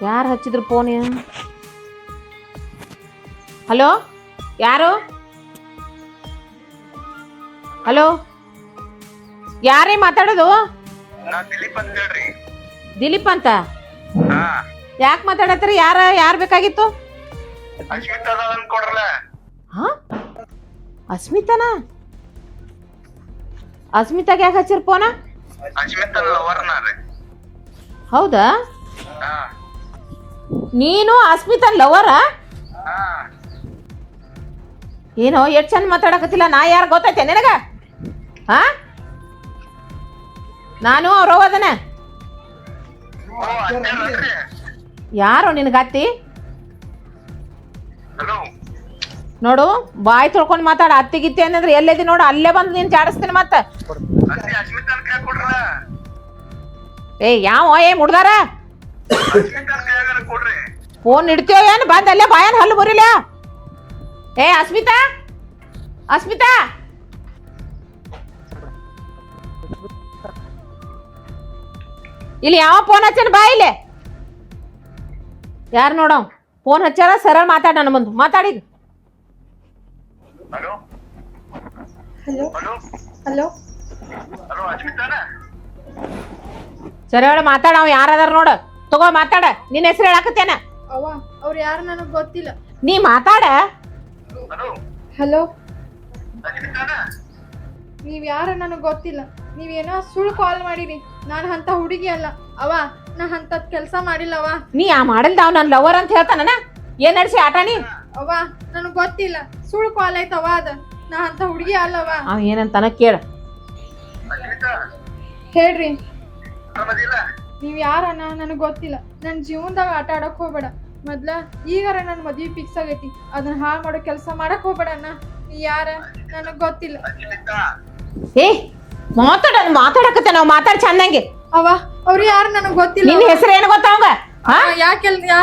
ಯಾರು ಹಚ್ಚಿದ್ರು phone hello ಯಾರು? ಹಲೋ ಯಾರೇ ಮಾತಾಡೋದು? ದಿಲೀಪ್ ಅಂತ ಯಾಕೆ ಮಾತಾಡತ್ರಿ ಯಾರ ಯಾರು ಬೇಕಾಗಿತ್ತು? ಅಸ್ಮಿತಾನ ಅಸ್ಮಿತಾಗ ಯಾಕೆ ಹಚ್ಚಿರ್ ಫೋನ ಹೌದಾ? ಹಾ. ನೀನು ಅಸ್ಮಿತನ್ ಲವರ ಏನೋ ಎಷ್ಟ್ ಚಂದ ಮಾತಾಡಕತ್ತಿಲ್ಲ? ನಾ ಯಾರು ಗೊತ್ತೈತೆ ನಿನಗ? ಹಾ ನಾನು ಅವ್ರು ಹೋಗೋದನ ಯಾರು ನಿನಗತ್ತಿ ನೋಡು ಬಾಯಿ ತೊಳ್ಕೊಂಡು ಮಾತಾಡ. ಅತ್ತಿ ಅಂದ್ರೆ ಎಲ್ಲೈತಿ ನೋಡು ಅಲ್ಲೇ ಬಂದು ನೀನ್ ಜಾಡಿಸ್ತೀನಿ ಮತ್ತೆ. ಏ ಯಾವ ಏ ಮುಡ್ದಾರ? ಫೋನ್ ಇಡ್ತೀಯೋ ಏನು? ಬಂದ ಅಲ್ಲೇ ಬಾಯನ್ ಹಲ್ಲು ಬರಿಲ್ಲ ಏ ಅಸ್ಮಿತಾ? ಅಸ್ಮಿತಾ? ಇಲ್ಲಿ ಯಾವ ಫೋನ್ ಹಚ್ಚನ ಬಾ ಇಲ್ಲಿ. ಯಾರು ನೋಡೋ? ಫೋನ್ ಹಚ್ಚಾರ ಸರಳ ಮಾತಾಡ ನನ್ನ ಮುಂದೆ. ಮಾತಾಡಿ. ಹಲೋ? ಹೇಳ ಹಲೋ? ಹಲೋ? ಹಲೋ ಸರಳ ಮಾತಾಡ ಅವ್ ಯಾರದಾರ ನೋಡು. ತಗೋ ಮಾತಾಡ. ನಿನ್ನ ಹೆಸರು ಹೇಳಾಕತ್ತೇನ? ಅವ್ವ ಅವ್ರ ಯಾರು ನನಗೆ ಗೊತ್ತಿಲ್ಲ. ನೀ ಮಾತಾಡ. ಹಲೋ. ನೀವ್ ಯಾರು ನನಗೆ ಗೊತ್ತಿಲ್ಲ. ನೀವೇನೋ ಸುಳ್ಳು ಕಾಲ್ ಮಾಡಿರಿ. ನಾನು ಅಂತ ಹುಡುಗಿ ಅಲ್ಲ. ಅವ ನಾ ಅಂತದ್ ಕೆಲಸ ಮಾಡಿಲ್ಲ ಅವ ನೀ ಆ ಮಾಡಲ್ದ ಅವ್ ನನ್ನ ಲವರ್ ಅಂತ ಹೇಳ್ತಾನ ಏನ್ ನಡೆಸಿ ಆಟ ನೀ? ಅವ್ವ ನನಗೆ ಗೊತ್ತಿಲ್ಲ. ಸುಳ್ಳು ಕಾಲ್ ಐತವ ಅದ. ನಾ ಅಂತ ಹುಡುಗಿ ಅಲ್ಲವ ಅವ ಏನಂತಾನ ಕೇಳ. ಹೇಳ್ರಿ. ನೀವು ಯಾರನ್ನ ನನಗೆ ಗೊತ್ತಿಲ್ಲ. ನನ್ ಜೀವನದಾಗ ಆಟ ಆಡಕ್ ಹೋಗ್ಬೇಡ. ಮೊದ್ಲ ಈಗಾರ ನನ್ ಮದ್ವಿ ಫಿಕ್ಸ್ ಆಗೈತಿ. ಅದನ್ನ ಹಾಳು ಮಾಡೋ ಕೆಲಸ ಮಾಡಕ್ ಹೋಗ್ಬೇಡ ಅಣ್ಣ. ನೀ ಯಾರ? ನನಗ್ ಗೊತ್ತಿಲ್ಲ. ಏ ಮಾತಾಡ ಮಾತಾಡಕತ್ತೆ ನಾವ್ ಮಾತಾಡ್ ಚಂದಂಗೆ. ಅವ ಅವ್ರು ಯಾರು ನನಗ್ ಗೊತ್ತಿಲ್ಲ ನಿನ್ನ ಹೆಸರು ಏನು ಗೊತ್ತಾ ಅವಂಗ? ಯಾಕೆ ಕೆಲ್ ಯಾ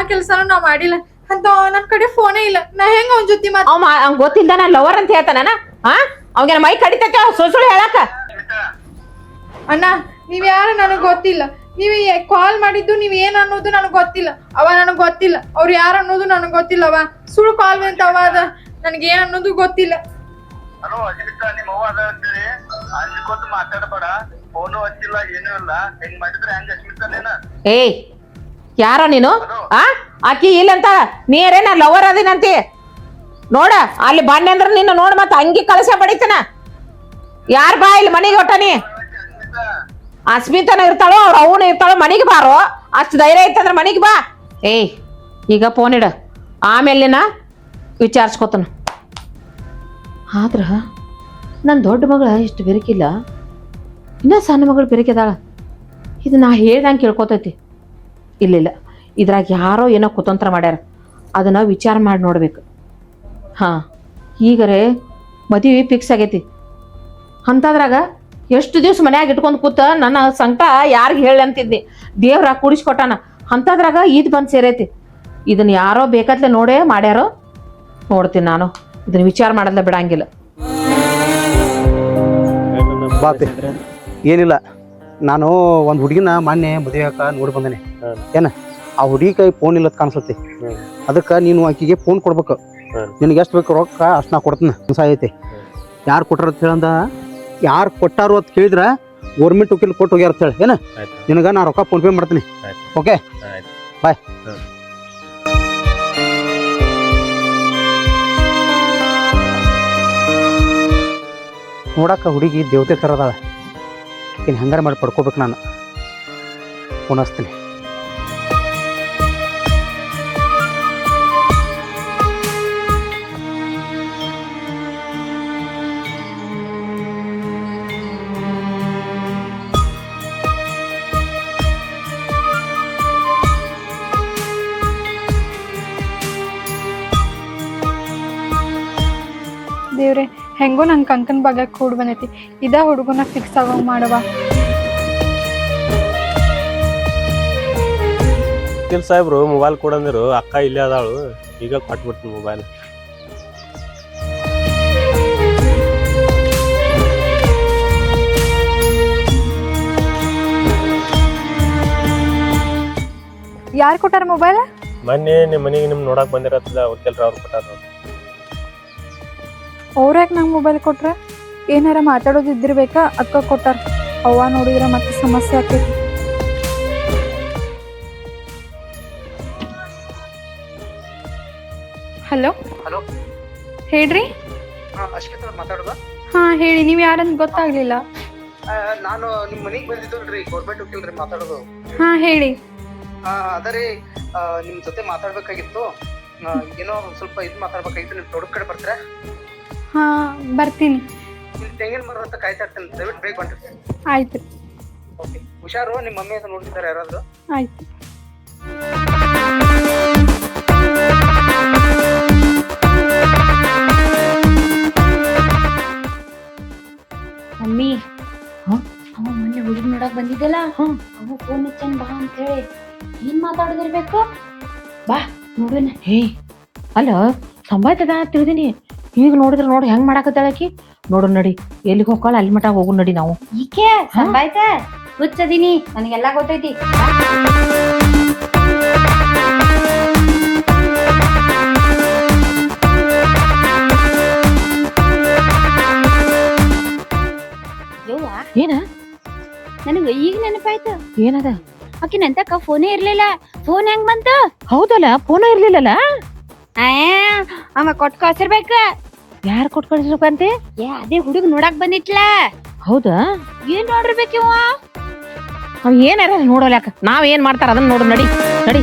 ನಾವು ಮಾಡಿಲ್ಲ. ಅಂತ ನನ್ನ ಕಡೆ ಫೋನೇ ಇಲ್ಲ. ನಾ ಹೆಂಗ ಅವನ ಜೊತೆ ಮಾತ್ ಅವ್ ಅವ್ನ್ ನಾನು ಲವರ್ ಅಂತ ಹೇಳ್ತಾನ ಹಾ ಅವ್ನ ಮೈ ಕಡಿತೈತೆ ಸುಳ್ ಸುಳ್ಳು ಹೇಳಾಕ ಅಶ್ವಿತಾ ಅಣ್ಣ ನೀವ್ ಯಾರು ನನಗ್ ಗೊತ್ತಿಲ್ಲ. ನೀವ್ ಕಾಲ್ ಮಾಡಿದ್ದು ನೀವ್ ಏನ್ ಅನ್ನೋದು ನನಗೆ ಗೊತ್ತಿಲ್ಲ. ಅವ ನನಗ್ ಗೊತ್ತಿಲ್ಲ. ಅವ್ರು ಯಾರು ಅನ್ನೋದು ನನಗ್ ಗೊತ್ತಿಲ್ಲ ಅವ. ಸುಳ್ಳು ಕಾಲ್ ಅಂತ ಅವ ಅದ. ನನಗೆ ಏನ್ ಅನ್ನೋದು ಗೊತ್ತಿಲ್ಲ. ಹಲೋ ಅಜಿತ ನಿಮ್ಮ ಅವ್ವ ಅದ ಅಂತೇಳಿ. ಅಂಜ್ಕೊತ ಮಾತಾಡಬೇಡ. ಫೋನು ಹಚ್ಚಿಲ್ಲ ಏನೂ ಇಲ್ಲ. ಹೆಂಗ್ ಮಾಡಿದ್ರೆ ಹೆಂಗ್ ಅಶ್ವಿತಾ ನೀನ? ಏಯ್ ಯಾರೋ ನೀನು? ಆ? ಆಕಿ ಇಲ್ಲಂತ ನೀರೇ ನಾ ಲವರ್ ಅದೇನಂತಿ ನೋಡ ಅಲ್ಲಿ ಬನ್ನಿ ಅಂದ್ರೆ ನಿನ್ನ ನೋಡ್ ಮತ್ತೆ ಅಂಗಿ ಕಳಸ ಬಡಿತನ. ಯಾರ್ ಬಾ ಇಲ್ಲಿ ಮನೆಗೆ ಒಟ್ಟ ಅಸ್ಮಿತನ ಇರ್ತಾಳೋ ಅವ್ರ ಅವನು ಇರ್ತಾಳೋ, ಮನೆಗೆ ಬಾರೋ. ಅಷ್ಟು ಧೈರ್ಯ ಐತಂದ್ರೆ ಮನೆಗೆ ಬಾ. ಏಯ್, ಈಗ ಫೋನ್ ಇಡ. ಆಮೇಲೆ ನಾ ವಿಚಾರಿಸ್ಕೊತನ. ಆದ್ರ ನನ್ನ ದೊಡ್ಡ ಮಗಳ ಇಷ್ಟು ಬೆರಕಿಲ್ಲ. ಇನ್ನೂ ಸಣ್ಣ ಮಗಳು ಬೆರಕಿದಾಳ. ಇದು ನಾ ಹೇಳ್ದಂಗೆ ಕೇಳ್ಕೊತೈತಿ. ಇಲ್ಲಿಲ್ಲ. ಇದ್ರಾಗ ಯಾರೋ ಏನೋ ಕುತಂತ್ರ ಮಾಡ್ಯಾರ. ಅದನ್ನು ವಿಚಾರ ಮಾಡಿ ನೋಡ್ಬೇಕು. ಹಾಂ, ಈಗರೇ ಮದುವೆ ಫಿಕ್ಸ್ ಆಗೈತಿ. ಅಂಥದ್ರಾಗ ಎಷ್ಟು ದಿವ್ಸ ಮನ್ಯಾಗ ಇಟ್ಕೊಂಡು ಕೂತ ನನ್ನ ಸಂಕಟ ಯಾರಿಗೆ ಹೇಳಿ ಅಂತಿದ್ನಿ. ದೇವ್ರ ಕೂಡಿಸ್ಕೊಟ್ಟಾನ. ಅಂಥದ್ರಾಗ ಇದು ಬಂದು ಸೇರೈತಿ. ಇದನ್ನ ಯಾರೋ ಬೇಕಾದ್ಲೆ ನೋಡೇ ಮಾಡ್ಯಾರೋ ನೋಡ್ತೀನಿ ನಾನು. ಇದನ್ನ ವಿಚಾರ ಮಾಡಲ್ಲ ಬಿಡಂಗಿಲ್ಲ. ಏನಿಲ್ಲ. ನಾನು ಒಂದು ಹುಡುಗಿನ ಮೊನ್ನೆ ಮದುವೆಯಾಕ ನೋಡಿ ಬಂದೇನೆ. ಏನ? ಆ ಹುಡುಗಿ ಕೈ ಫೋನ್ ಇಲ್ಲ ಕಾಣಿಸುತ್ತೆ. ಅದಕ್ಕೆ ನೀನು ಆಕಿಗೆ ಫೋನ್ ಕೊಡ್ಬೇಕು. ನಿನಗೆ ಎಷ್ಟು ಬೇಕು ರೊಕ್ಕ ಅಷ್ಟು ನಾ ಕೊಡ್ತೀನಿ. ಐತಿ. ಯಾರು ಕೊಟ್ರ ಅಂತ ಹೇಳಂದ? ಯಾರು ಕೊಟ್ಟಾರು ಅಂತ ಕೇಳಿದ್ರೆ ಗೌರ್ಮೆಂಟ್ ವಕೀಲ್ ಕೊಟ್ಟು ಹೋಗ್ಯಾರ ಅಂತ ಹೇಳಿ. ಏನ? ನಿನಗೆ ನಾ ರೊಕ್ಕ ಫೋನ್ ಪೇ ಮಾಡ್ತೀನಿ. ಓಕೆ ಬಾಯ್ ನೋಡಕ್ಕ ಹುಡುಗಿ ದೇವತೆ ತರದಾಳ ಇನ್ ಇನ್ನು ಹಂಗಾರೆ ಮಾಡಿ ಪಡ್ಕೋಬೇಕು ನಾನು. ಫೋನ್ ಹೆಂಗೋ ನಂಗೆ ಕಂಕನ್ ಬಗ್ಗೆ ಕೂಡ್ ಬಂದೈತಿ. ಇದ ಹುಡುಗನ ಫಿಕ್ಸ್ ಆಗೋ ಮಾಡುವ. ವಕೀಲ್ ಸಾಹೇಬ್ರು ಮೊಬೈಲ್ ಕೊಡಂದಿರು ಅಕ್ಕ ಇಲ್ಲೇ ಅದಾಳು ಈಗ ಕೊಟ್ಬಿಡ್ತೀನಿ ಮೊಬೈಲ್ ಯಾರು ಕೊಟ್ಟಾರ ಮೊಬೈಲ್ ಮೊನ್ನೆ ನಿಮ್ಮ ಮನೆಗೆ ನಿಮ್ ನೋಡಕ್ ಬಂದಿರತ್ತಲ್ಲ ಅವ್ರ ಕೆಲ್ರ ಅವ್ರು ಕೊಟ್ಟಾರ. ಅವ್ರ್ಯಾಕೆ ನಂಗೆ ಮೊಬೈಲ್ ಕೊಟ್ರೆ? ಏನಾರ ಮಾತಾಡೋದು ಇದ್ದಿರ್ಬೇಕಾ? ಅಕ್ಕ ಕೊಟ್ಟಾರ. ಅವ್ವ ನೋಡಿದ್ರೆ ಮತ್ತೆ ಸಮಸ್ಯೆ ಆಗ್ತೈತಿ. ಹಲೋ? ಹಲೋ? ಹೇಳ್ರಿ? ಅವ್ರು ಮಾತಾಡೋದು? ಹಾ ಹೇಳಿ. ನೀವು ಯಾರಂತ ಗೊತ್ತಾಗ್ಲಿಲ್ಲ. ನಾನು ನಿಮ್ಮ ಮನೆಗೆ ಬಂದಿದ್ದಲ್ರಿ ಗೌರ್ಮೆಂಟ್ ವಕೀಲ್ರಿ ಮಾತಾಡೋದು. ಹಾ ಹೇಳಿ. ಅದರಿ ನಿಮ್ಮ ಜೊತೆ ಮಾತಾಡ್ಬೇಕಾಗಿತ್ತು. ಏನೋ ಸ್ವಲ್ಪ ಇದು ಮಾತಾಡ್ಬೇಕಾಗಿತ್ತು. ನೀವು ತೊಡಕ್ ಕಡೆ ಬರ್ತೀರಾ? ಹಾ ಬರ್ತೀನಿ. ಇಲ್ಲಿ ತೆಂಗಿನ ಮರ ಅಂತ ಕಾಯ್ತಾ ಇರ್ತೀನಿ ದಯವಿಟ್ಟು ಬೇಗ ಬಂದಿರ್ತೀನಿ ಆಯ್ತು. ಓಕೆ. ಹುಷಾರು ನಿಮ್ಮ ಮಮ್ಮಿ ಅಂತ ನೋಡ್ತಿದ್ದಾರೆ ಯಾರಾದ್ರು? ಆಯ್ತು. ಮಮ್ಮಿ ಹಾಂ ಅವ ಮೊನ್ನೆ ಹುಡುಗ ನೋಡಕ್ ಬಂದಿದ್ದಲ್ಲ? ಅವ ಫೋನ್ ಹಚ್ಚನ್ ಬಾ ಅಂತ ಹೇಳಿ ಏನ್ ಮಾತಾಡದಿರ್ಬೇಕು? ಬಾ ನೋಡೋಣ. ಹೇ ಅಲ್ಲ ಸಂಬಾಯ್ತದ ತಿಳಿದೀನಿ. ಈಗ ನೋಡಿದ್ರೆ ನೋಡಿ ಹೆಂಗ್ ಮಾಡಾಕತ್ತಾಳಕಿ ನೋಡು ನಡಿ ಎಲ್ಲಿಗೆ ಹೋಗ್ಕೊಳ್ಳ ಅಲ್ಲಿ ಮಟ ಹೋಗು ನಡಿ ನಾವು. ಈಕೆ ಸಂಬಾಯ್ತ ಹುಚ್ಚದೀನಿ ನನಗೆಲ್ಲ ಗೊತ್ತೈತಿ. ಏನ? ನನಗೆ ಈಗ ನೆನಪಾಯ್ತು. ಏನದ? ಆಕಿ ನಂತಕ ಫೋನೇ ಇರ್ಲಿಲ್ಲ. ಫೋನ್ ಹೆಂಗ್ ಬಂತು? ಹೌದಲ್ಲ ಫೋನ್ ಇರ್ಲಿಲ್ಲಲ್ಲ? ಅವ ಕೊಟ್ಟು ಕಳ್ಸಿರ್ಬೇಕ ಯಾರು ಕೊಟ್ಟು ಕಳಿಸ್ಬೇಕಂತೆ ಏ ಅದೇ ಹುಡುಗ ನೋಡಕ್ ಬಂದಿಟ್ಲ. ಹೌದಾ? ಏನ್ ನೋಡಿರ್ಬೇಕಿವ ಅವ್ ಏನಾರ ನೋಡೋಲ್ಯಾಕ ನಾವ್ ಏನ್ ಮಾಡ್ತಾರ ಅದನ್ನ ನೋಡು ನಡಿ ನಡಿ.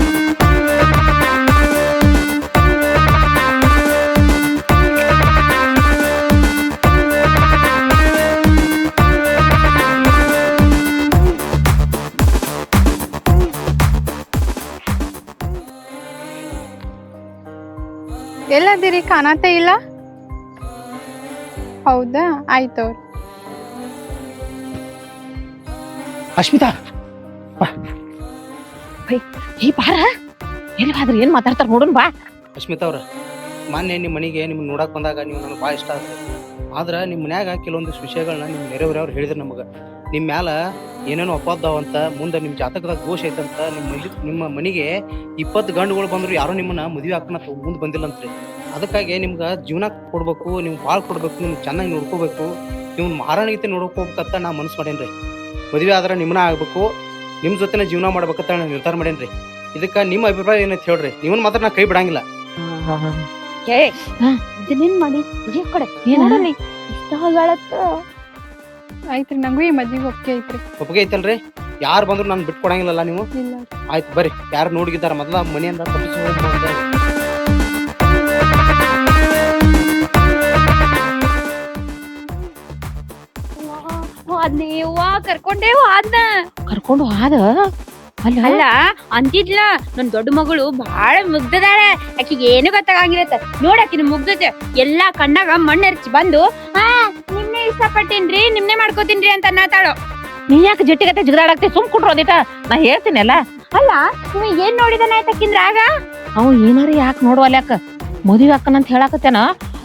ಎಲ್ಲದಿರಿ ಕಾಣತ್ತೆ ಇಲ್ಲ? ಹೌದಾ? ಆಯ್ತು ಅವ್ರು. ಅಶ್ಮಿತಾ! ಈ ಬಾರ. ಎಲ್ಲಿ ಬಾದ್ರಿ ಏನ್ ಮಾತಾಡ್ತಾರ? ನೋಡೋಣ ಬಾ. ಅಶ್ಮಿತಾ ಅವ್ರ ಮೊನ್ನೆ ನಿಮ್ಮ ಮನೆಗೆ ನಿಮ್ಗೆ ನೋಡಕ್ ಬಂದಾಗ ನೀವು ನನಗೆ ಭಾಳ ಇಷ್ಟ ಆದ್ರೆ ಆದ್ರೆ ನಿಮ್ಮ ಮನ್ಯಾಗ ಕೆಲವೊಂದಿಷ್ಟು ವಿಷಯಗಳನ್ನ ನಿಮ್ಮ ನೆರೆಹೊರೆಯವ್ರು ಹೇಳಿದ್ರು ನಮಗೆ. ನಿಮ್ಮ ಮ್ಯಾಲ ಏನೇನೋ ಅಂತ ಮುಂದೆ ನಿಮ್ಮ ಜಾತಕದಾಗ ದೋಷ ಐತಂತ ನಿಮ್ಮ ನಿಮ್ಮ ಮನೆಗೆ ಇಪ್ಪತ್ತು ಗಂಡುಗಳು ಬಂದ್ರು ಯಾರು ನಿಮ್ಮನ್ನ ಮದುವೆ ಹಾಕೋಣ ಮುಂದೆ ಬಂದಿಲ್ಲ ಅಂತ್ರಿ. ಅದಕ್ಕಾಗಿ ನಿಮ್ಗೆ ಜೀವನ ಕೊಡ್ಬೇಕು ನೀವು ಭಾಳ ಕೊಡ್ಬೇಕು ನಿಮ್ಗೆ ಚೆನ್ನಾಗಿ ನೋಡ್ಕೋಬೇಕು. ನೀವು ಮಾರಣಗೀತೆ ನೋಡ್ಕೋಬೇಕಂತ ನಾ ಮನಸ್ಸು ಮಾಡೇನ್ರಿ. ಮದುವೆ ಆದ್ರೆ ನಿಮ್ಮನ್ನ ಆಗ್ಬೇಕು ನಿಮ್ಮ ಜೊತೆನೇ ಜೀವನ ಮಾಡ್ಬೇಕಂತ ನಾನು ನಿರ್ಧಾರ ಮಾಡೇನ್ರಿ. ಇದಕ್ಕೆ ನಿಮ್ಮ ಅಭಿಪ್ರಾಯ ಏನಂತ ಹೇಳ್ರಿ. ನಿಮ್ಮನ್ನ ಮಾತ್ರ ನಾ ಕೈ ಬಿಡಂಗಿಲ್ಲ. ಏ. ಇದನ್ನೇನ್ ಮಾಡಿ? ಕಡೆ? ನೋಡಲಿ ಇಷ್ಟ ಹೇಳತ್ತ ಆಯ್ತ್ರಿ ನಂಗೂ ಈ ಮದ್ವಿಗೆ ಒಪ್ಪಿಗೆ ಐತ್ರಿ. ಒಪ್ಪಿಗೆ ಐತಲ್ರಿ? ಯಾರು ಬಂದ್ರು ನಾನು ಬಿಟ್ಕೊಡಂಗಿಲ್ಲಲ್ಲ ನೀವು? ಆಯ್ತು ಬರ್ರಿ. ಯಾರು ನೋಡಿದಾರ ಮೊದಲ ಮನೆಯಿಂದ ತಪ್ಪಿಸಿ ಅದೇವ್ವ ಕರ್ಕೊಂಡೇವ ಕರ್ಕೊಂಡು ಆದ ಅಲ್ಲ? ಅಲ್ಲ ಅಂತಿದ್ಲ ನನ್ ದೊಡ್ಡ ಮಗಳು ಬಾಳ ಮುಗ್ದದಾಳೆ. ಆಕಿಗೆ ಏನು ಗೊತ್ತಾಗಂಗಿರತ್ತ ನೋಡ್ ಆಕಿನ ಮುಗ್ದತೆ. ಎಲ್ಲಾ ಕಣ್ಣಾಗ ಮಣ್ಣು ಎರಚಿ ಬಂದು ಹಾ ನಿಮ್ನೆ ಇಷ್ಟಪಟ್ಟೇನ್ರಿ ನಿಮ್ನೆ ಮಾಡ್ಕೋತೀನ್ರಿ ಅಂತ ಅನ್ನತಾಳು. ನೀ ಯಾಕೆ ಜಟ್ಟಿಗತ್ತೆ ಜಿಗದಾಡಕ್ತಿ ಸುಮ್ ಕುಟ್ರು ಅದಿಟ. ನಾ ಹೇಳ್ತೀನಿ ಅಲ್ಲ? ಇವ ಏನ್ ನೋಡಿದನ ಆಯ್ತಕ್ಕಿಂದ್ರ ಆಗ ಅವ ಏನಾರ ಯಾಕೆ ನೋಡುವಲ್ಯಾಕ? ಮದುವೆ ಅಕ್ಕನಂತ ಹೇಳಾಕತ್ತೇನ?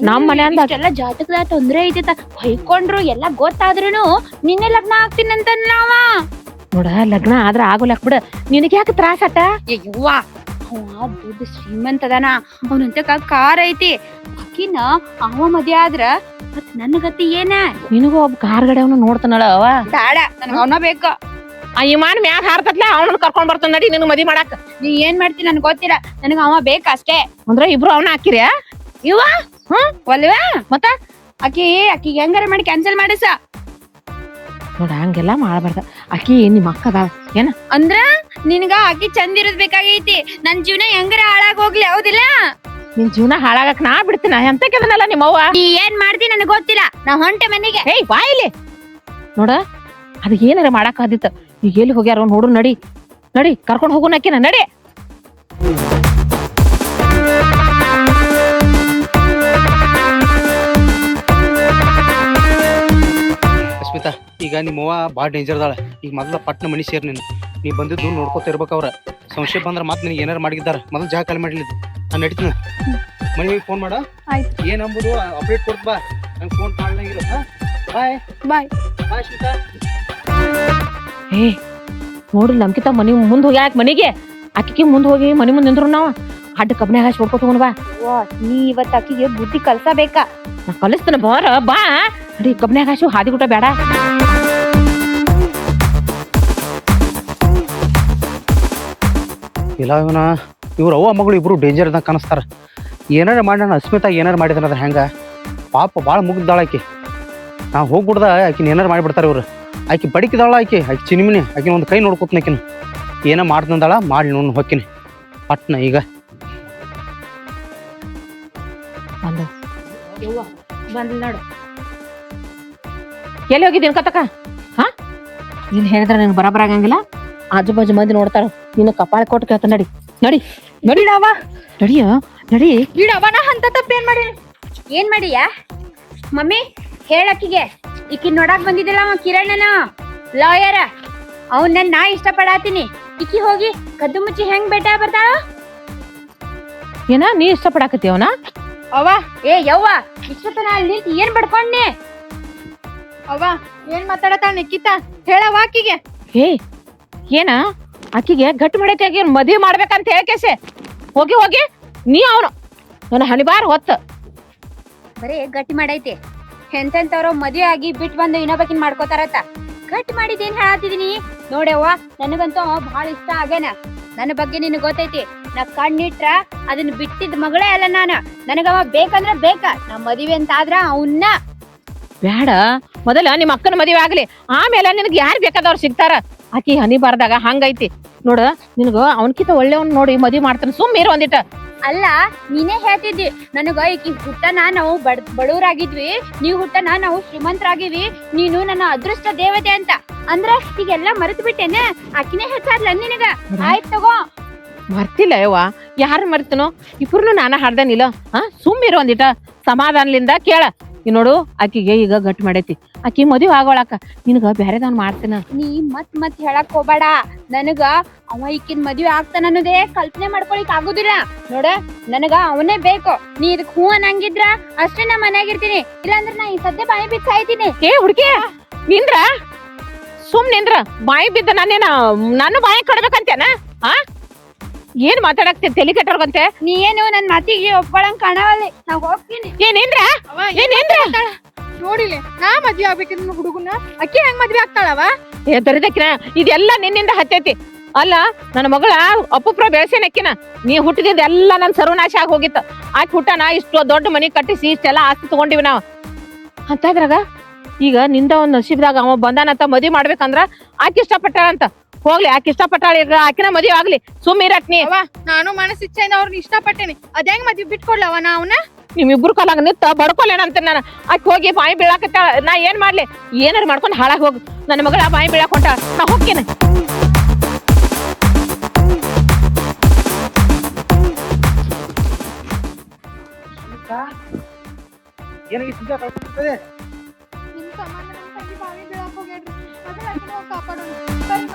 ನಮ್ ಮನೆ ಎಲ್ಲ ಜಾತಕದ ತೊಂದ್ರೆ ಐತಿತ ಹೊಯ್ಕೊಂಡ್ರು ಎಲ್ಲ ಗೊತ್ತಾದ್ರೂನು ನಿನ್ನೆ ಲಗ್ನ ಆಗ್ತೀನಂತ ನಾವ. ನೋಡ ಲಗ್ನ ಆದ್ರ ಆಗೋಲ್ಯಾಕ ಬಿಡ. ನಿನಗೆ ಯಾಕೆ ತ್ರಾಸ ಆಟ ಯವ್ವ ಅವ ದೊಡ್ಡ ಶ್ರೀಮಂತ ಅದಾನ. ಅವನಂತಕ ಕಾರ್ ಐತಿ. ಅಕ್ಕಿನ ಅವ ಮದ್ಯ ಆದ್ರ ಮತ್ ನನ್ನ ಗತಿ ಏನ? ನಿನಗೂ ಒಬ್ಬ ಕಾರ್ ಗಡೆ ಅವನು ನೋಡ್ತಾನಳ ಅವ? ಬೇಡ ನನ್ಗ ಅವನ ಬೇಕ. ಆ ಮ್ಯಾಗ ಹಾರ್ತತ್ಲ ಅವನ ಕರ್ಕೊಂಡ್ ಬರ್ತಾನ ನಡಿ ನಿನ್ ಮದಿ ಮಾಡಾಕ. ನೀ ಏನ್ ಮಾಡ್ತಿ ನನ್ ಗೊತ್ತಿರ ನನಗ ಅವ ಬೇಕ ಅಷ್ಟೇ ಅಂದ್ರ ಇಬ್ರು ಅವನ ಹಾಕಿರ್ಯಾ? ಇವ ಹ್ಮ್? ಒಲ್ವ? ಮತ್ತ? ಆಕಿ ಆಕಿಗೆ ಹೆಂಗಾರ ಮಾಡಿ ಕ್ಯಾನ್ಸಲ್ ಮಾಡಿಸ? ನೋಡ ಹಂಗೆಲ್ಲ ಮಾಡಬಾರ್ದ. ಆಕಿ ನಿಮ್ಮ ಅಕ್ಕ ಅದಾಳ. ಏನ? ಅಂದ್ರ ನಿನಗ ಆಕಿ ಚಂದ ಇರೋದ್ ಬೇಕಾಗೈತಿ. ನನ್ ಜೀವನ ಹೆಂಗಾರ ಹಾಳಾಗ್ ಹೋಗ್ಲಿ ಹೌದಿಲ್ಲ? ನಿನ್ ಜೀವನ ಹಾಳಾಗಕ್ ನಾ ಬಿಡ್ತೀನ. ನಿಮ್ಮ ಅವ್ವ? ನೀ ಏನ್ ಮಾಡ್ತಿ ನನಗ್ ಗೊತ್ತಿಲ್ಲ. ನಾ ಹೊಂಟೆ ಮನೆಗೆ. ಏಯ್ ಬಾಯಿಲಿ ನೋಡ ಅದ ಏನಾರ ಮಾಡಕ್ ಆದಿತ್ತ. ಈಗ ಎಲ್ಲಿ ಹೋಗ್ಯಾರ ನೋಡು ನಡಿ. ನಡಿ ಕರ್ಕೊಂಡು ಹೋಗೋಣ ಅಕ್ಕಿನ ನಡಿ. ಅಶ್ಮಿತಾ ಈಗ ನಿಮ್ಮವ್ವ ಭಾಳ ಡೇಂಜರ್ ಅದಾಳ. ಈಗ ಮೊದಲ ಪಟ್ನ ಮನಿ ಸೇರ್ ನೀನು. ನೀ ಬಂದಿದ್ದು ನೋಡ್ಕೊತ ಇರ್ಬೇಕು ಅವ್ರ. ಸಂಶಯ ಬಂದ್ರ ಮತ್ತೆ ನಿನಗೆ ಏನಾರು ಮಾಡಿದ್ದಾರ. ಮೊದಲ ಜಾಗ ಕಾಲಿ ಮಾಡ್ಲಿ ನಾನು ನಡೀತೀನಿ ಮನೆಗೆ ಫೋನ್ ಮಾಡ. ಆಯ್ತು. ಏನ್ ಅಂಬುದು ಅಪ್ಡೇಟ್ ಕೊಡ್ತ ಬಾ. ನಂಗೆ ಫೋನ್ ಮಾಡ್ಲಂಗಿಲ್ಲ ಬಾಯ್ ಬಾಯ್ ಬಾಯ್ ಅಶ್ಮಿತಾ ಏ ನೋಡ್ರಿ ನಮ್ಕಿತ ಮನೆ ಮುಂದೆ ಹೋಗ್ಯಾಕ ಮನಿಗೆ. ಆಕಿಗೆ ಮುಂದೆ ಹೋಗಿ ಮನಿ ಮುಂದೆ ನಿಂದ್ರು ನಾವು. ಅಡ್ಡ ಕಬ್ಬನೆ ಹಾಕಿ ಹೊಡ್ಕೊತ ಹೋಗೋಣ ಬಾ. ಓ ನೀ ಇವತ್ತು ಆಕಿಗೆ ಬುದ್ಧಿ ಕಲ್ಸಬೇಕಾ. ನಾ ಕಲಿಸ್ತಾನ ಬಾರ ಬಾ. ಅಡಿ ಕಬ್ಬನೆ ಹಾಕಿ ಹಾದಿ ಗುಟ ಬೇಡ. ಇಲ್ಲ ಇವನ ಇವ್ರ ಅವ್ವ ಮಗಳು ಇಬ್ರು ಡೇಂಜರ್ ಅಂತ ಕಾಣಿಸ್ತಾರ. ಏನಾರ ಮಾಡಿ ನಾನು ಅಸ್ಮಿತಾ ಏನಾರ ಮಾಡಿದ್ರೆ ಹೆಂಗ ಪಾಪ ಭಾಳ ಮುಗ್ದಾಳ ಆಕಿ. ನಾ ಹೋಗ್ಬಿಡ್ದ ಆಕಿನ ಏನಾರು ಮಾಡಿಬಿಡ್ತಾರೆ ಇವ್ರು. ಆಕಿ ಬಡಿಕಿದಾಳ ಆಕಿ ಆಕಿ ಚಿನಿಮಿನಿ ಆಕಿನ ಒಂದು ಕೈ ನೋಡ್ಕೊತ್ನ ಆಕಿನ. ಏನೋ ಮಾಡ್ತಂದಾಳ ಮಾಡಿ ನೋಡ್ ಹೊಕ್ಕಿನಿ. ಪಟ್ನ ಈಗ. ಬಂದ. ಬಂದ್ ನೋಡು ಎಲ್ಲಿ ಹೋಗಿದ್ದೀನಿ ಕತಕ? ಹಾ? ನೀನ್ ಹೇಳಿದ್ರೆ ನಂಗೆ ಬರಬರ ಆಗಂಗಿಲ್ಲ. ಆಜು ಬಾಜು ಮಂದಿ ನೋಡ್ತಾರ. ನಿನ್ನ ಕಪಾಳ ಕೊಟ್ಟು ಕೇಳ್ತ ನಡಿ. ನಡಿ. ನಡಿ ನಾವ. ನಡಿಯ ನಡಿ. ಬಿಡವ ನಾ ಅಂತ ತಪ್ಪೇನ್ ಮಾಡಿ? ಏನ್ ಮಾಡಿಯ? ಮಮ್ಮಿ ಹೇಳಕ್ಕಿಗೆ ಈಕಿ ನೋಡಕ್ ಬಂದಿದ್ದಿಲ್ಲ ಅವ ಕಿರಣನ. ಲಾಯರ್. ಅವ್ನ ನಾ ಇಷ್ಟಪಡಾತೀನಿ. ಈಕಿ ಹೋಗಿ ಕದ್ದು ಮುಚ್ಚಿ ಹೆಂಗ್ ಬೆಟ್ಟ ಬರ್ತಾಳ? ಏನ ನೀ ಇಷ್ಟಪಡಾಕತ್ತೀವನ ಅವ ಏ ಯವ್ವ ಇಷ್ಟತನ ಅಲ್ಲಿ ನಿಂತ್ ಏನ್ ಬಡ್ಕೊಂಡೆ ಅವ ಏನ್ ಮಾತಾಡತಾಳ ನಿಕ್ಕಿತ ಹೇಳವ ಆಕಿಗೆ ಏ ಏನ ಆಕಿಗೆ ಗಟ್ಟಿ ಮಾಡೈತಿ ಆಗಿ ಮದ್ವೆ ಮಾಡ್ಬೇಕಂತ ಹೇಳ್ಕೇಸೆ ಹೋಗಿ ಹೋಗಿ ನೀ ಅವನು ನನ್ನ ಹಣಿಬಾರ್ ಹೊತ್ತು. ಬರೀ ಗಟ್ಟಿ ಮಾಡೈತಿ. ಎಂತೆಂತವ್ರು ಮದ್ವೆ ಆಗಿ ಬಿಟ್ ಬಂದು ಇನ್ನೊಬ್ಬಕಿನ್ ಮಾಡ್ಕೋತಾರತ್ತ. ಗಟ್ಟಿ ಮಾಡಿದೇನ್ ಹೇಳತ್ತಿದೀನಿ ನೋಡ್ಯವ್ವ ನನಗಂತೂ ಬಹಳ ಇಷ್ಟ ಆಗೇನ ನನ್ನ ಬಗ್ಗೆ ನಿನ್ ಗೊತ್ತೈತಿ, ನಾ ಕಣ್ಣಿಟ್ರ ಅದನ್ನ ಬಿಟ್ಟಿದ್ ಮಗಳೇ ಅಲ್ಲ ನಾನು. ನನಗವ ಬೇಕಂದ್ರ ಬೇಕ, ನಾ ಮದುವೆ ಅಂತ ಆದ್ರ ಅವನ್ನ ಬೇಡ ಮೊದಲ ನಿಮ್ಮ ಅಕ್ಕನ ಮದುವೆ ಆಗ್ಲಿ, ಆಮೇಲೆ ನಿನಗೆ ಯಾರು ಬೇಕಾದವ್ರು ಸಿಗ್ತಾರ? ಆಕಿ ಹನಿ ಬಾರ್ದಾಗ ಹಂಗೈತಿ. ನೋಡ, ನಿನಗ ಅವನ್ಕಿಂತ ಒಳ್ಳೆಯವನ್ ನೋಡಿ ಮದ್ವಿ ಮಾಡ್ತಾನೆ, ಸುಮ್ಮ ಇರು ಒಂದಿಟ. ಅಲ್ಲ ನೀನೇ ಹೇಳ್ತಿದ್ದಿ ನನಗ ಈಕಿ ಹುಟ್ಟನ ನಾವು ಬಡ ಬಡವರಾಗಿದ್ವಿ ನೀವ್ ಹುಟ್ಟನ ನಾವು ಶ್ರೀಮಂತರಾಗಿವಿ ನೀನು ನನ್ನ ಅದೃಷ್ಟ ದೇವತೆ ಅಂತ. ಅಂದ್ರ ಈಗೆಲ್ಲ ಮರೆತು ಬಿಟ್ಟೇನೆ ಆಕಿನೇ ಹೆಚ್ಚಾದ್ಲ ನಿನಗ. ಆಯ್ತ್ ತಗೋ. ಮರ್ತಿಲ್ಲ ಯವ್ವ. ಯಾರು ಮರ್ತನೋ? ಇಬ್ಬರು ನಾನ ಹಾಡ್ದನಿಲ್ಲ ಹಾ? ಸುಮ್ಮ ಇರು ಒಂದಿಟ. ಸಮಾಧಾನಲಿಂದ ಕೇಳ. ಈ ನೋಡು ಆಕಿಗೆ ಈಗ ಗಟ್ಟಿ ಮಾಡೈತಿ. ಆಕಿ ಮದುವೆ ಆಗೋಳಾಕ ನಿನಗ ಬ್ಯಾರೆದವ್ನ್ ಮಾಡ್ತೇನ? ನೀ ಮತ್ ಮತ್ ಹೇಳಕ್ ಹೋಗ್ಬೇಡ. ನನಗ ಅವ ಈಕಿನ್ ಮದ್ವೆ ಆಗ್ತಾನ ಅನ್ನೋದೇ ಕಲ್ಪನೆ ಮಾಡ್ಕೊಳಿಕ್ ಆಗುದಿಲ್ಲ. ನೋಡ ನನಗ ಅವನೇ ಬೇಕು. ನೀ ಇದಕ್ ಹೂ ಅನ್ನಂಗಿದ್ರ ಅಷ್ಟೇ ನಾ ಮನೆಯಾಗಿರ್ತೀನಿ. ಇಲ್ಲಾಂದ್ರ ನಾ ಈ ಸದ್ಯ ಬಾಯಿ ಬಿದ್ದು ಸಾಯ್ತೀನಿ. ಏ ಹುಡುಗಿ ನಿಂದ್ರ? ಸುಮ್ ನಿಂದ್ರ ಬಾಯಿ ಬಿದ್ದ ನಾನೇನ ನಾನು ಬಾಯಿ ಕಡ್ಬೇಕಂತೇನ? ಹಾ ಏನ್ ಮಾತಾಡಕ್ತಿ? ತಲೆ ಕೆಟ್ಟೋರ್ಗಂತೆ ನೀ ಏನು ನನ್ ಮಾತಿಗೆ ಒಪ್ಕೊಳಂಗ್ ಕಾಣವಲ್ಲಿ. ನಾವ್ ಹೋಗ್ತೀನಿ. ಏನೇಂದ್ರ ನಿಂದ್ರ ನಾ ಮದ್ವೆ ಆಗ್ಬೇಕಿದ್ ಹುಡುಗನ ಅಕ್ಕಿ ಹೆಂಗ್ ಮದ್ವೆ ಆಗ್ತಾಳವ? ಏ ದರಿದಕ್ಕಿನ ಇದೆಲ್ಲ ನಿನ್ನಿಂದ ಹತ್ತೈತಿ. ಅಲ್ಲ ನನ್ನ ಮಗಳ ಅಪ್ಪುಪ್ರ ಬೆಳೆಸೇನಕ್ಕಿನ ನೀ ಹುಟ್ಟಿದ ಎಲ್ಲ ನನ್ ಸರ್ವನಾಶ ಆಗಿ ಹೋಗಿತ್ತು. ಆಕಿ ಹುಟ್ಟನ ಇಷ್ಟು ದೊಡ್ಡ ಮನಿ ಕಟ್ಟಿಸಿ ಇಷ್ಟೆಲ್ಲ ಆಸ್ತಿ ತಗೊಂಡಿವಿ ನಾವು. ಅಂತದ್ರಾಗ ಈಗ ನಿಂದ ಒಂದ್ ನಸೀಬ್ದಾಗ ಅವ ಬಂದಾನಂತ ಮದ್ವೆ ಮಾಡ್ಬೇಕಂದ್ರ ಆಕಿ ಇಷ್ಟಪಟ್ಟಾಳಂತ. ಹೋಗ್ಲಿ ಆಕೆ ಇಷ್ಟಪಟ್ಟಾಳಿ ಆಕಿನ ಮದುವೆ ಆಗ್ಲಿ. ಸುಮ್ ಇರಕ್ ನೀ. ಅವ ನಾನು ಮನಸ್ಸಿಚ್ಛೆಯಿಂದ ಅವ್ರನ್ನ ಇಷ್ಟಪಟ್ಟೇನಿ. ಅದ ಹೆಂಗ್ ಮದ್ವೆ ಬಿಟ್ಕೊಡ್ಲವ ನಾ ಅವನ ನಿಮ್ಮಿಬ್ರು ಕಾಲಾಗ ನಿತ್ತ ಬಡ್ಕೊಲೇನಂತ ನಾನು. ಆಕೆ ಹೋಗಿ ಬಾಯಿ ಬೀಳಾಕತ್ತಾಳ. ನಾ ಏನ್ ಮಾಡ್ಲಿ? ಏನಾರು ಮಾಡ್ಕೊಂಡು ಹಾಳಾಗಿ ಹೋಗು. ನನ್ನ ಮಗಳ ಬಾಯಿ ಬೀಳಾಕ್ ಹೊಂಟಾಳ ನಾ ಹೋಗ್ತೇನೆ. ನಿಮ್ ಸಂಬಂಧ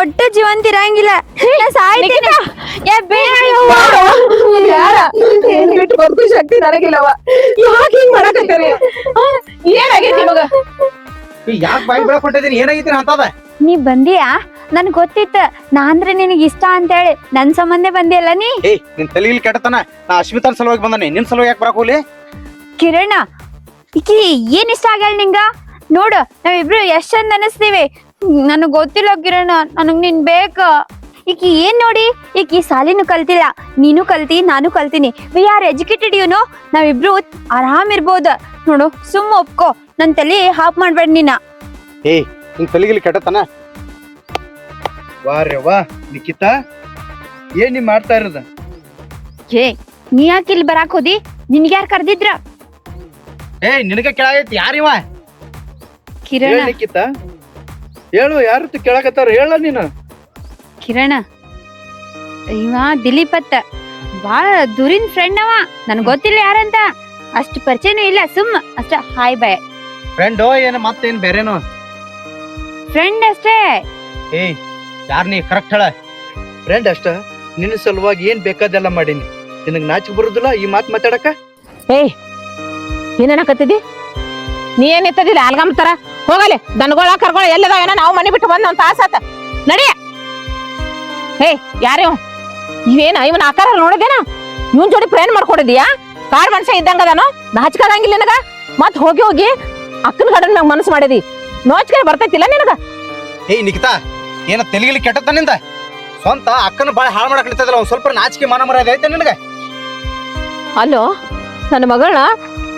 ಒಟ್ಟು ಜೀವಂತ ಇರಂಗಿಲ್ಲ. ಸಾಯ್ತೀನಿ ಏ ಬೇಡ ಬಿಟ್ಟು ಬದುಕು ಶಕ್ತಿ ನನಗಿಲ್ಲವ ಯಾಕೆ ಹಿಂಗ್ ಮಾಡಕತ್ತೀರಿ? ಏನಾಗೈತಿ ನಿಮಗ? ಯಾಕೆ ಬಾಯಿ ಬೆಳಕ್ ಹೊಂಟಿದೀನಿ? ಏನಾಗೈತಿ ಅಂತದ? ನೀ ಬಂದಿಯಾ? ನನ್ ಗೊತ್ತಿತ್ತ. ನಾ ಅಂದ್ರೆ ನಿನಗ್ ಇಷ್ಟ ಅಂತೇಳಿ. ನನ್ ಸಂಬಂಧ ಬಂದಿಯಲ್ಲ ನೀ? ಏಯ್ ನಿನ್ ತಲೆಗಿಲ್ ಕೆಟ್ಟತನ. ನಾ ಅಶ್ಮಿತಾನ್ ಸಲುವಾಗಿ ಬಂದಾನೆ. ನಿನ್ ಸಲುವಾಗಿ ಯಾಕೆ ಬರಕೋಲಿ ಹೋಗ್ಲಿ? ಕಿರಣ ಈಕಿ ಏನ್ ಇಷ್ಟ ಆಗ್ಯಾಳ ನಿಂಗ? ನೋಡು ನಾವಿಬ್ರು ಎಷ್ಟ್ ಚಂದ್ ಅನಸ್ತೀವಿ. ನನಗ್ ಗೊತ್ತಿಲ್ಲ ಕಿರಣ ನನಗ್ ನೀನ್ ಬೇಕ? ಈಕಿ ಏನ್ ನೋಡಿ? ಈಕಿ ಸಾಲಿನೂ ಕಲ್ತಿಲ್ಲ ನೀನು ಕಲ್ತಿ ನಾನು ಕಲ್ತೀನಿ. ವಿ ಆರ್ ಎಜುಕೇಟೆಡ್ ಯುನೋ ನಾವಿಬ್ರು ಆರಾಮ್ ಇರ್ಬೋದ. ನೋಡು ಸುಮ್ಮ ಒಪ್ಕೋ. ನನ್ ತಲೆ ಹಾಪ್ ಮಾಡ್ಬೇಡ ನೀನ. ಏ ನಿನ್ ತಲೆಗಿಲಿ ಕೆಟ್ಟತನ? ವಾ ರೇ ವಾ ನಿಖಿತ. ಏನ್ ನೀ ಮಾಡ್ತಾ ಇರೋದ? ಏ ನೀ ಯಾಕೆ ಇಲ್ಲಿ ಬರಾಕ್ ಹೋದಿ? ನಿನ್ಗ್ಯಾರ್ ಕರ್ದಿದ್ರ? ಏಯ್ ನಿನಗೆ ಕೆಳಗೈತಿ ಯಾರಿವ? ಕಿರಣ. ನಿಖಿತ? ಹೇಳು ಯಾರು ಕೇಳಕತ್ತಾರ? ಹೇಳ ನೀನು. ಕಿರಣ ಇವ ದಿಲೀಪ್ ಅತ್ತ ಬಾಳ ದೂರಿನ ಫ್ರೆಂಡ್ ಅವ. ನನ್ ಗೊತ್ತಿಲ್ಲ ಯಾರಂತ. ಅಷ್ಟು ಪರಿಚಯನೂ ಇಲ್ಲ ಸುಮ್ ಅಷ್ಟ ಹಾಯ್ ಬಾಯ್ ಫ್ರೆಂಡ್ ಏನ ಮತ್ತೇನ್ ಬೇರೆನು? ಫ್ರೆಂಡ್ ಅಷ್ಟೇ. ಏಯ್ ಯಾರ್ ನೀ? ಕರೆಕ್ಟ್ ಹೇಳ. ಫ್ರೆಂಡ್ ಅಷ್ಟ. ನಿನ್ನ ಸಲುವಾಗಿ ಏನ್ ಬೇಕಾದೆಲ್ಲ ಮಾಡೀನಿ. ನಿನಗ್ ನಾಚಿಕೆ ಬರುದಿಲ್ಲ ಈ ಮಾತ್ ಮಾತಾಡಕ? ಏಯ್ ಏನೇನಕತ್ತಿದಿ ನೀ ಏನ್ ಎತ್ತದಿಲ್ಲ ಆಲ್ಗಮ್ ತರ? ಹೋಗಲಿ ದನಗಳ ಕರ್ಗಳ ಏನೋ ನಾವು ಮನೆ ಬಿಟ್ಟು ಬಂದ ಒಂದು ತಾಸಾತ ನಡಿ. ಹೇ ಯಾರು ಇವೇನ? ಇವನ ಆಕಾರ ನೋಡಿದೇನ ಇವನ್ ಜೋಡಿ ಪ್ರೇನ್ ಮಾಡ್ಕೊಂಡಿದ್ಯಾ? ಕಾಡ್ ಮನುಷ್ಯ ಇದ್ದಂಗ ಅದಾನೋ? ನಾಚಿಕಾಗಂಗಿಲ್ಲ ನಿನಗ? ಮತ್ ಹೋಗಿ ಹೋಗಿ ಅಕ್ಕನ ಕಡೆ ನಂಗೆ ಮನಸ್ಸು ಮಾಡಿದಿ. ನೋಚ್ಕೆ ಬರ್ತೈತಿಲ್ಲ ನಿನಗ? ಏಯ್ ನಿಖಿತಾ ಏನ ತೆಲಿಗಿಲಿ ಕೆಟ್ಟತನಿಂದ ಸ್ವಂತ ಅಕ್ಕನ ಬಾಳ ಹಾಳು ಮಾಡಕ್ ಒಂದ್ ಸ್ವಲ್ಪ ನಾಚಿಕೆ ಮಾನ ಮರ್ಯಾದೆ ಐತೆ ನಿನಗೆ? ಅಲ್ಲೋ ನನ್ನ ಮಗಳನ್ನ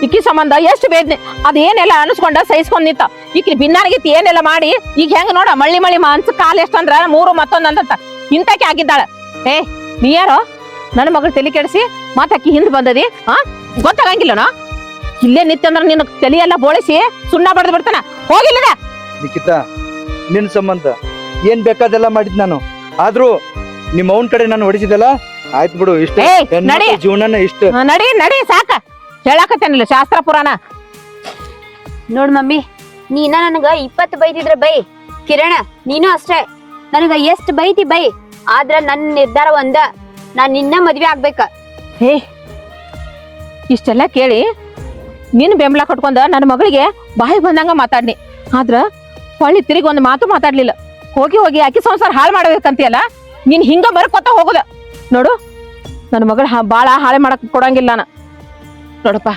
ಇಕ್ಕಿ ಸಂಬಂಧ ಎಷ್ಟು ಬೇದ್ನೆ ಅದೇನೆಲ್ಲ ಅನಿಸ್ಕೊಂಡ ಸಹಿಸ್ಕೊಂಡ್ ನಿಂತ ಈಕಿ ಭಿನ್ನಾರ್ಗಿತ್ ಏನೆಲ್ಲ ಮಾಡಿ ಈಗ ಹೆಂಗ್ ನೋಡ ಮಳ್ಳಿ ಮಳ್ಳಿ ಮನ್ಸ ಕಾಲ್ ಎಷ್ಟಂದ್ರ ಮೂರು ಮತ್ತೊಂದ್ ಅಂತ ಇಂತಕ್ಕೆ ಆಗಿದ್ದಾಳ. ಏ ನೀ ಯಾರೋ? ನನ್ನ ಮಗಳು ತಲೆ ಕೆಡಿಸಿ ಮಾತಾಕಿ ಹಿಂದ್ ಬಂದದಿ ಹಾ ಗೊತ್ತಾಗಂಗಿಲ್ಲನ? ಇಲ್ಲೇ ನಿತ್ತಂದ್ರ ನಿನ್ನ ತಲೆ ಎಲ್ಲ ಬೋಳಿಸಿ ಸುಣ್ಣ ಬಡ್ದು ಬಿಡ್ತಾನ. ಹೋಗಿಲ್ಲದ ನಿಖಿತಾ ನಿನ್ ಸಂಬಂಧ ಏನ್ ಬೇಕಾದೆಲ್ಲ ಮಾಡಿದ್ ನಾನು. ಆದ್ರೂ ನಿಮ್ಮ ಅವನ್ ಕಡೆ ನಾನು ಹೊಡಿಸಿದಲ್ಲ ಆಯ್ತು ಬಿಡು ಇಷ್ಟೇ. ಜೀವನ ಇಷ್ಟ. ನಡಿ ನಡಿ ಸಾಕ. ಹೇಳಾಕತ್ತೇನಿಲ್ಲ ಶಾಸ್ತ್ರ ಪುರಾಣ? ನೋಡ್ ಮಮ್ಮಿ ನೀನ ನನಗ ಇಪ್ಪತ್ತು ಬೈತಿದ್ರ ಬೈ. ಕಿರಣ ನೀನು ಅಷ್ಟೇ. ನನಗ ಎಷ್ಟ್ ಬೈತಿ ಬೈ. ಆದ್ರ ನನ್ನ ನಿರ್ಧಾರ ಒಂದ. ನಾನ್ ನಿನ್ನ ಮದ್ವೆ ಆಗ್ಬೇಕ. ಹೇ ಇಷ್ಟೆಲ್ಲ ಕೇಳಿ ನಿನ್ನ ಬೆಂಬಲ ಕಟ್ಕೊಂಡ ನನ್ನ ಮಗಳಿಗೆ ಬಾಯಿ ಬಂದಂಗ ಮಾತಾಡ್ನಿ. ಆದ್ರ ಹೊಳ್ಳಿ ತಿರುಗಿ ಒಂದು ಮಾತು ಮಾತಾಡ್ಲಿಲ್ಲ. ಹೋಗಿ ಹೋಗಿ ಆಕಿ ಸಂಸಾರ ಹಾಳು ಮಾಡ್ಬೇಕಂತೀಯಲ್ಲ ನೀನ್ ಹಿಂಗ ಬರ್ಕೊತ ಹೋಗುದ. ನೋಡು ನನ್ನ ಮಗಳ ಬಾಳ ಹಾಳೆ ಮಾಡಕ್ ಕೊಡಂಗಿಲ್ಲ ನಾನು. ನೋಡಪ್ಪ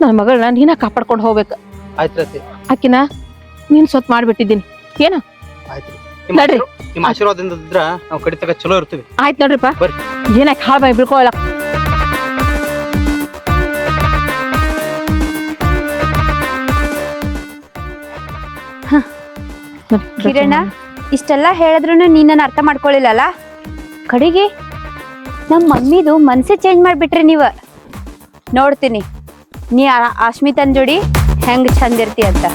ನನ್ನ ಮಗಳನ್ನ ನೀನ ಕಾಪಾಡ್ಕೊಂಡು ಹೋಗ್ಬೇಕು. ಆಯ್ತು ರೀ ಆಕಿನ ನೀನ್ ಸ್ವತ್ ಮಾಡ್ಬಿಟ್ಟಿದ್ದೀನಿ. ಏನ? ಆಯ್ತು ನಡ್ರಿ. ಆಶೀರ್ವಾದ- ನಿಮ್ಮ ಆಶೀರ್ವಾದದಿಂದ ಇದ್ರ ನಾವು ಕಡಿತಕ ಚಲೋ ಇರ್ತೀವಿ. ಆಯ್ತು ನೋಡ್ರಿಪ್ಪ. ಬರ್ರಿ. ಏನಕ್ಕೆ ಹಾಳು ಬಾಯಿ ಬಿಳ್ಕೊಳ್ಳ ಕಿರಣ ಇಷ್ಟೆಲ್ಲ ಹೇಳಿದ್ರು ನೀನ ಅರ್ಥ ಮಾಡ್ಕೊಳ್ಳಿಲ್ಲಲ್ಲ ಕಡಿಗೆ ನಮ್ಮ ಮಮ್ಮಿದು ಮನ್ಸೇ ಚೇಂಜ್ ಮಾಡ್ಬಿಟ್ರಿ ನೀವ. ನೋಡ್ತೀನಿ. ನೀ ಅಶ್ಮಿತನ್ ಜೋಡಿ ಹೆಂಗ್ ಚಂದಿರ್ತಿ ಅಂತ.